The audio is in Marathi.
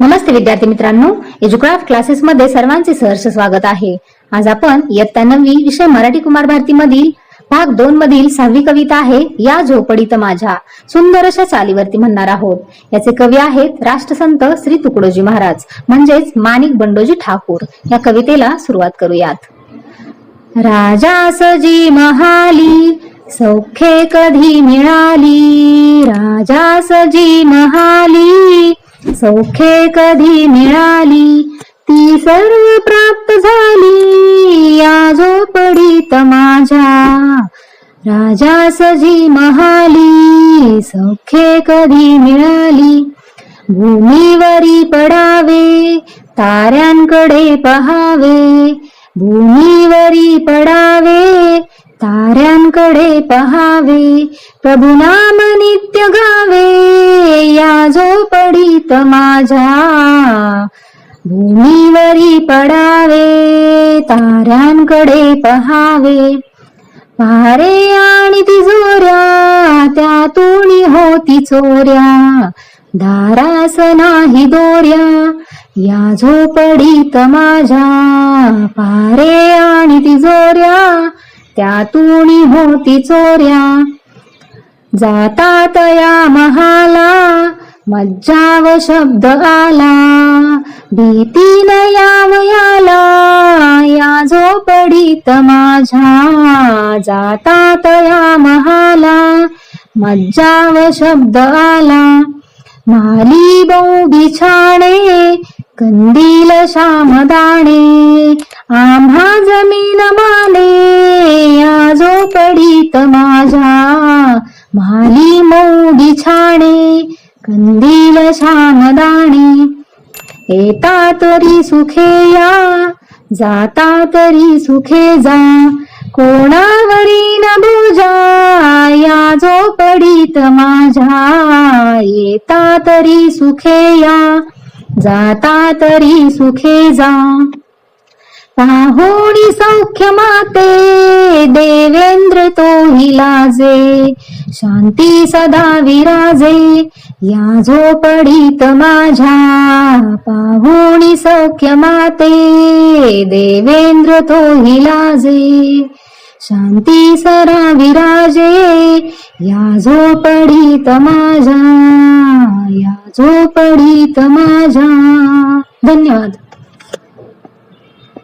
नमस्ते विद्यार्थी मित्रांनो एज्युक्राफ्ट क्लासेस मध्ये सर्वांचे सहर्ष स्वागत आहे. आज आपण इयत्ता नववी विषय मराठी कुमार भारती मधील भाग दोन मधील सहावी कविता आहे या झोपडीत माझ्या सुंदर अशा चालीवरती म्हणणार आहोत. याचे कवी आहेत राष्ट्रसंत श्री तुकडोजी महाराज म्हणजेच माणिक बंडोजी ठाकूर. या कवितेला सुरुवात करूयात. राजा सजी महाली सौख्ये कधी मिळाली? राजा सजी महाली सौख्ये कधी मिळाली ती सर्व प्राप्त झाली. या झोपडीत माझ्या राजा सजी महाली. सौख्ये कधी मिळाली भूमीवरी पडावे ताऱ्यांकडे पहावे. भूमीवरी पडावे ताऱ्यांकडे पहावे. प्रभू नाम नित्य गा झोपडीत माझ्या. भूमीवरी पडावे ताऱ्यांकडे पहावे. पारे आणि तिजोऱ्या त्यातून होती चोऱ्या. दारास नाही दोऱ्या या झोपडीत माझ्या. पारे आणि तिजोऱ्या त्यातून होती चोऱ्या. जातात या महाला मज्जाव शब्द आला भीतीन यावयाला या झोपडीत माझ्या जातात या महाला. मज्जाव शब्द आला माली बहु बिछाणे कंदील श्यामदाणे आम्हा जमीन माने या झोपडीत माझ्या माली मऊ बिछाणे कंदील श्यामदाणे येता तरी सुखे या जाता तरी सुखे जा कोणावरी न बुजा या जो पडीत माझ्या येता तरी सुखे या जाता तरी सुखे जा. पाहुणी सौख्य माते देवेंद्र तो लाजे. शांती सदा विराजे या झोपडीत माझ्या. पाहुणी सौख्य माते देवेंद्र तो लाजे. शांती सरा विराजे या झोपडीत माझ्या. या झोपडीत माझ्या. धन्यवाद.